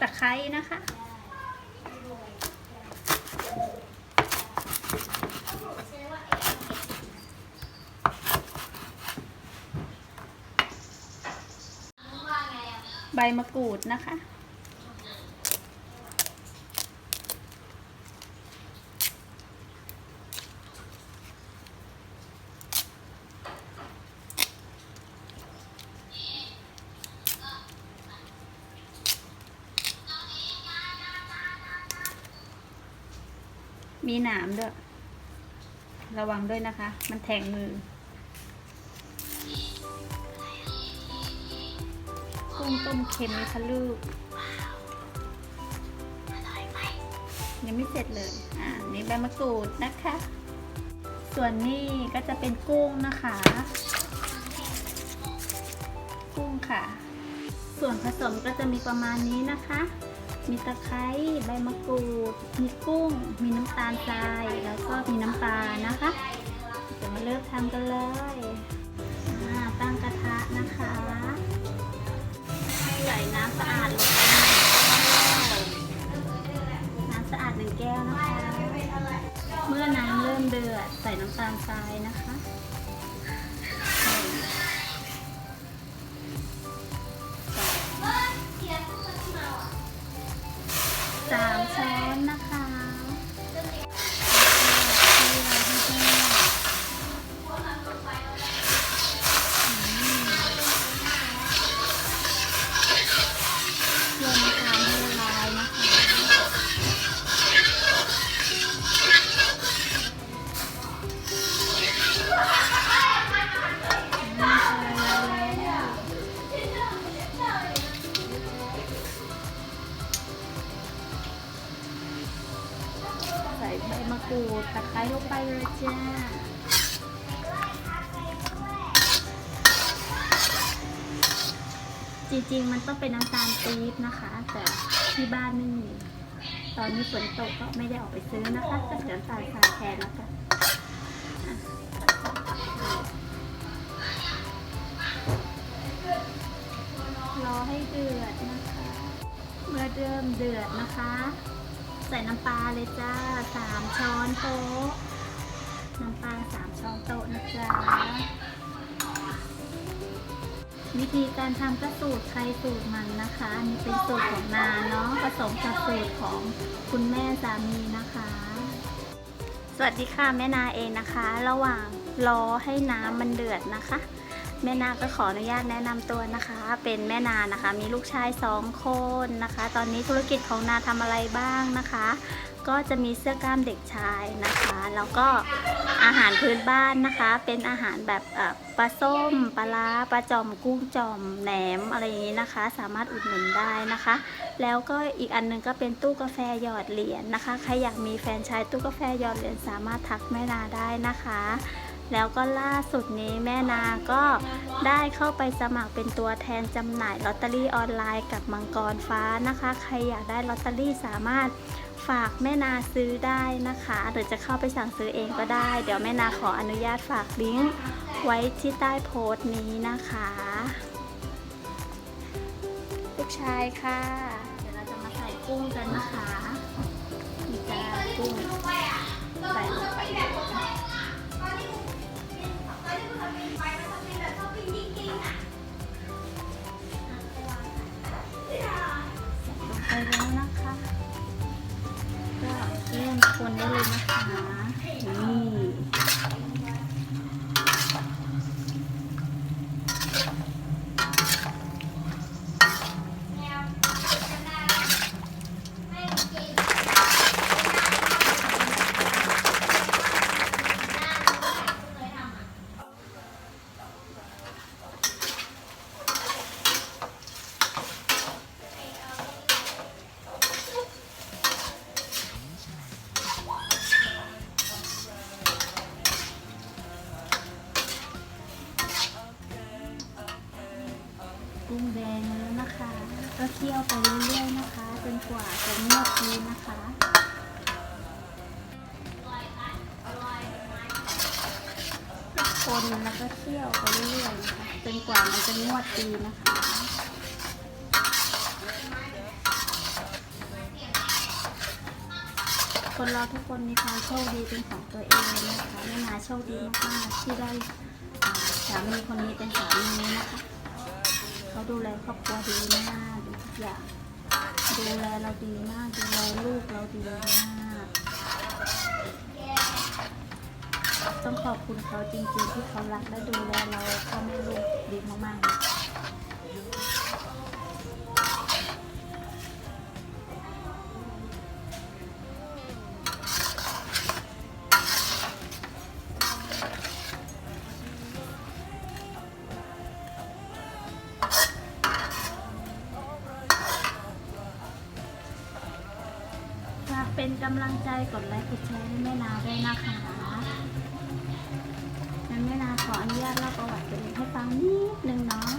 ตะไคร้นะคะ ใบมะกรูดนะคะ มีหนามด้วย ระวังด้วยนะคะ มันแทงมือกุ้งต้มเค็มไหมคะลูกยังไม่เสร็จเลย อ่า นี่ใบมะกรูดนะคะ ส่วนนี้ก็จะเป็นกุ้งนะคะ กุ้งค่ะ ส่วนผสมก็จะมีประมาณนี้นะคะ มีตะไคร้ใบมะกรูด มีกุ้ง มีน้ำตาลทราย แล้วก็มีน้ำปลานะคะเดี๋ยวมาเริ่มทำกันเลยตั้งกระทะนะคะ ให้ใส่น้ำสะอาดลงไปน้ำสะอาดหนึ่งแก้วนะคะ เมื่อน้ำเริ่มเดือดใส่น้ำตาลทรายนะคะ จ้าจริงๆ มันต้องเป็นน้ำตาลปี๊บนะคะ แต่ที่บ้านไม่มี ตอนนี้ฝนตกก็ไม่ได้ออกไปซื้อนะคะก็ใช้น้ำตาลทรายแทนแล้วกันรอให้เดือดนะคะ เมื่อเริ่มเดือดนะคะ ใส่น้ำปลาเลยจ้าสามช้อนโต๊ะ น้ำปลาสามช้อนโต๊ะนะจ๊ะ วิธีการทำก็สูตรใครสูตรมันนะคะอันนี้เป็นสูตรของนาเนาะผสมกับสูตรของคุณแม่สามีนะคะ สวัสดีค่ะแม่นาเองนะคะ ระหว่างรอให้น้ำมันเดือดนะคะ แม่นาก็ขออนุญาตแนะนำตัวนะคะ เป็นแม่นานะคะ มีลูกชายสองคนนะคะ ตอนนี้ธุรกิจของนาทำอะไรบ้างนะคะ ก็จะมีเสื้อกล้ามเด็กชายนะคะ แล้วก็อาหารพื้นบ้านนะคะ เป็นอาหารแบบปลาส้มปลาล้าปลาจอมกุ้งจอมแหนมอะไรอย่างนี้นะคะ สามารถอุดหนุนได้นะคะ แล้วก็อีกอันหนึงก็เป็นตู้กาแฟหยอดเหรียญนะคะใครอยากมีแฟนชายตู้กาแฟหยอดเหรียญสามารถทักแม่นาได้นะคะ แล้วก็ล่าสุดนี้แม่นาก็ได้เข้าไปสมัครเป็นตัวแทนจำหน่ายลอตเตอรี่ออนไลน์กับมังกรฟ้านะคะ ใครอยากได้ลอตเตอรี่สามารถฝากแม่นาซื้อได้นะคะ หรือจะเข้าไปสั่งซื้อเองก็ได้ เดี๋ยวแม่นาขออนุญาตฝากลิงก์ไว้ที่ใต้โพสต์นี้นะคะ ลูกชายค่ะ เดี๋ยวเราจะมาใส่กุ้งกันนะคะนี่จ้ากุ้งใส่ลง ไปเลยนะคะไปแล้วนะคะ ก็เริ่มคนได้เลยนะคะ เรื่อยๆนะคะ จนกว่าจะงวดพื้นะคะคนแล้วก็เคี่ยวไปเรื่อยๆนะคะจนกว่ามันจะงวดดีนะคะคนเราทุกคนมีความโชคดีเป็นของตัวเองนะคะแม่นาโชคดีมากๆที่ได้สามีคนนี้เป็นสามีนะคะ เขาดูแลครอบครัวดีมากดูทุกอย่าง ดูแลเราดีมาก ดูแลลูกเราดีมาก ต้องขอบคุณเขาจริงๆที่เขารักและดูแลเราพ่อแม่ลูกดีมากๆ กำลังใจกดไลค์กดแชร์ให้แม่นาด้วยนะคะงั้นแม่นาขออนุญาตเล่าประวัติตัวเองให้ฟังนิดนึงเนาะ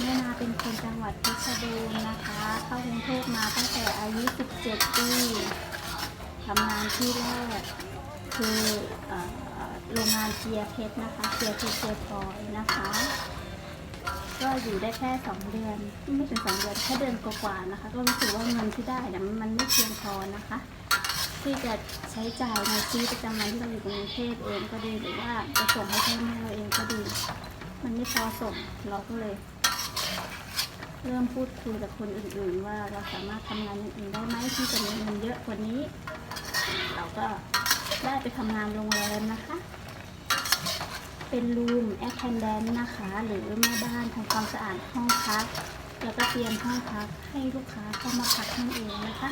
แม่นาเป็นคนจังหวัดเพชรบูรณ์นะคะ เข้ากรุงเทพมาตั้งแต่อายุ 17 ปีทำงานที่แรกคือเอ่อโรงงานเจียเพชรนะคะเจียเพชรเจียพลอยนะคะก็อยู่ได้แค่สองเดือน ไม่ถึงสองเดือนแค่เดือนกว่าๆนะคะ ก็รู้สึกว่าเงินที่ได้เนี่ยมันไม่เพียงพอนะคะ ที่จะใช้จ่ายในชีวิตประจำวันที่เราอยู่กรุงเทพเองก็ดีหรือว่าจะส่งให้พ่อแม่เราเองก็ดี มันไม่พอส่งเราก็เลย เริ่มพูดคุยกับคนอื่นๆ ว่าเราสามารถทำงานอื่นได้ไหมที่จะมีเงินเยอะกว่านี้ เราก็ได้ไปทำงานโรงแรมนะคะ เป็นรูมแอร์แคนแดนนะคะ หรือแม่บ้านทำความสะอาดห้องพักแล้วก็เตรียมห้องพักให้ลูกค้าเข้ามาพักนั่นเองนะคะ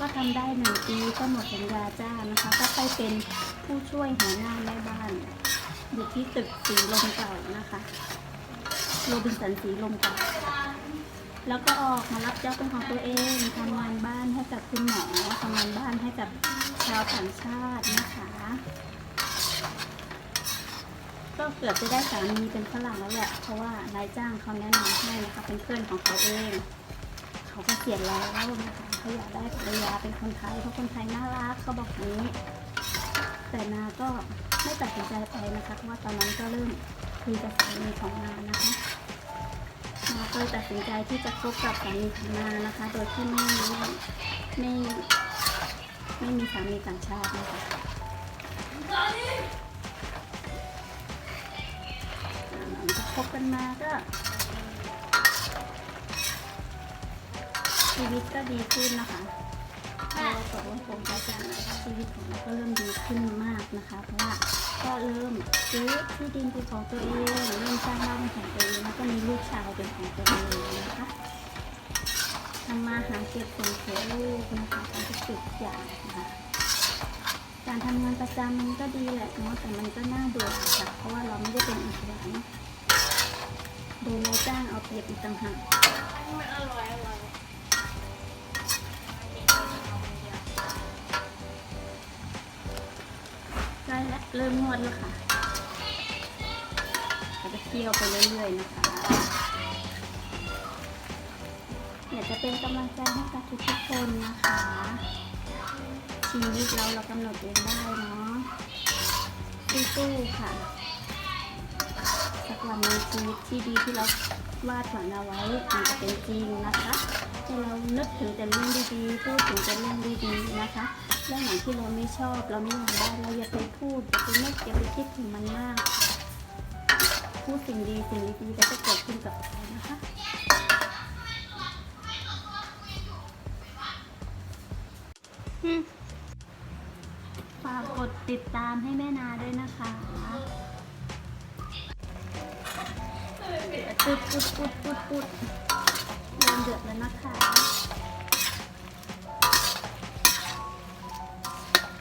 ก็ทำได้หนึ่งปีก็หมดสัญญาจ้างนะคะ ก็ไปเป็นผู้ช่วยหัวหน้าแม่บ้านอยู่ที่ตึกสีลมเก่านะคะโรบินสันสีลมเก่าแล้วก็ออกมารับเจ้าเป็นของตัวเองทำงานบ้านให้กับคุณหมอทำงานบ้านให้กับชาวต่างชาตินะคะ ก็เกือบจะได้สามีเป็นฝรั่งแล้วแหละเพราะว่านายจ้างเขาแนะนำให้นะคะเป็นเพื่อนของเขาเอง เขาก็เสียณแล้วนะคะ เขาอยากได้ภรรยาเป็นคนไทยเพราะคนไทยน่ารักเขาบอกอย่างนี้ แต่นาก็ไม่ตัดสินใจไปนะคะเพราะว่าตอนนั้นก็เริ่มคุยกับสามีของนานะคะนาก็ตัดสินใจที่จะคบกับสามีของนานะคะ โดยที่ไม่ไม่ไม่มีสามีต่างชาตินะคะอ่าหลังจากคบกันมาก็ ชีวิตก็ดีขึ้นนะคะเราตกลงปลงใจกันชีวิตของเราก็เริ่มดีขึ้นมากนะคะ เพราะว่าก็เริ่มซื้อที่ดินเป็นของตัวเองเริ่มสร้างบ้านเป็นของตัวเองแล้วก็มีลูกชายเป็นของตัวเองนะคะทำมาหาเก็บส่งเสียลูกนะคะทำทุกสิ่งทุกอย่างนะคะการทำงานประจำมันก็ดีแหละเนาะแต่มันก็น่าเบื่อค่ะเพราะว่าเราไม่ได้เป็นอิสระโดนนายจ้างเอาเปรียบอีกต่างหากมันอร่อยอร่อย เริ่มงวดแล้วค่ะเราจะเคี่ยวไปเรื่อยๆนะคะอยากจะเป็นกำลังใจให้กับทุกๆคนนะคะ ชีวิตเราเรากำหนดเองได้เนาะสู้ๆค่ะสักวันในชีวิตที่ดีที่เราวาดฝันเอาไว้มันจะเป็นจริงนะคะ ถึงแต่เรื่องดีๆพูดถึงแต่เรื่องดีๆนะคะเรื่องไหนที่เราไม่ชอบเราไม่อยากได้เราอย่าไปพูดอย่าไปนึกอย่าไปคิดถึงมันมาก พูดสิ่งดีสิ่งดีๆก็จะเกิดขึ้นกับเรานะคะฝากกดติดตามให้แม่นาด้วยนะคะปุดปุดปุดปุดปุดเดือดแล้วนะคะ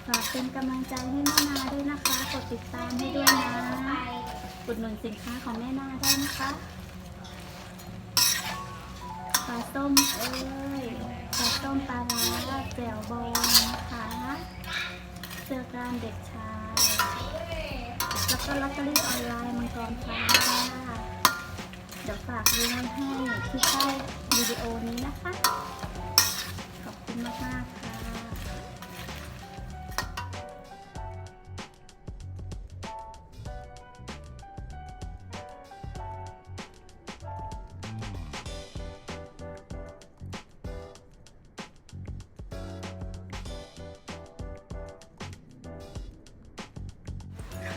ฝากเป็นกำลังใจให้แม่นาด้วยนะคะ กดติดตามให้ด้วยนะอุดหนุนสินค้าของแม่นาได้นะคะปลาต้มเอ้ยปลาต้มปลาร้าแจ่วบองนะคะเสื้อกามเด็กชายแล้วก็ลอตเตอรี่ออนไลน์มังกรฟ้าค่ะเดี๋ยวฝากดูไว้ให้ที่ใต้วิดีโอนี้นะคะ ขอบคุณมากๆ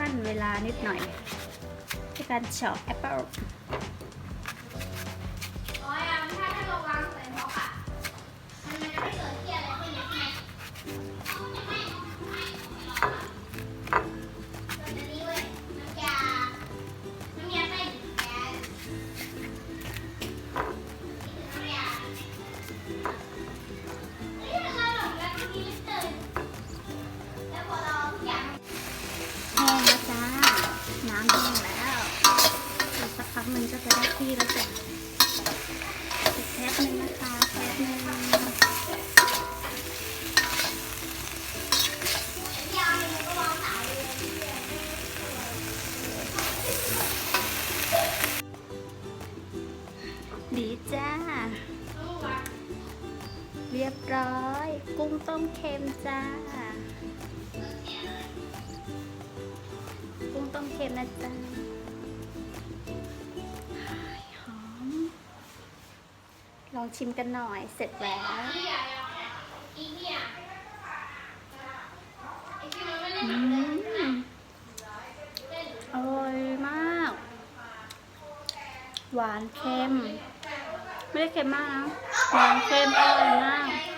ั้นเวลานิดหน่อยในการเฉาะแอปเปิล จะได้ที่แล้วจ้ะอีกแป๊บหนึงนะคะแป๊บหนึงยาวมันก็วางสายเลยดีจ้า เรียบร้อย กุ้งต้มเค็มจ้า กุ้งต้มเค็มนะจ๊ะ องชิมกันหน่อย เสร็จแล้วอร่อยมาก หวานเค็ม ไม่ได้เค็มมากนะ หวานเค็มอร่อยมาก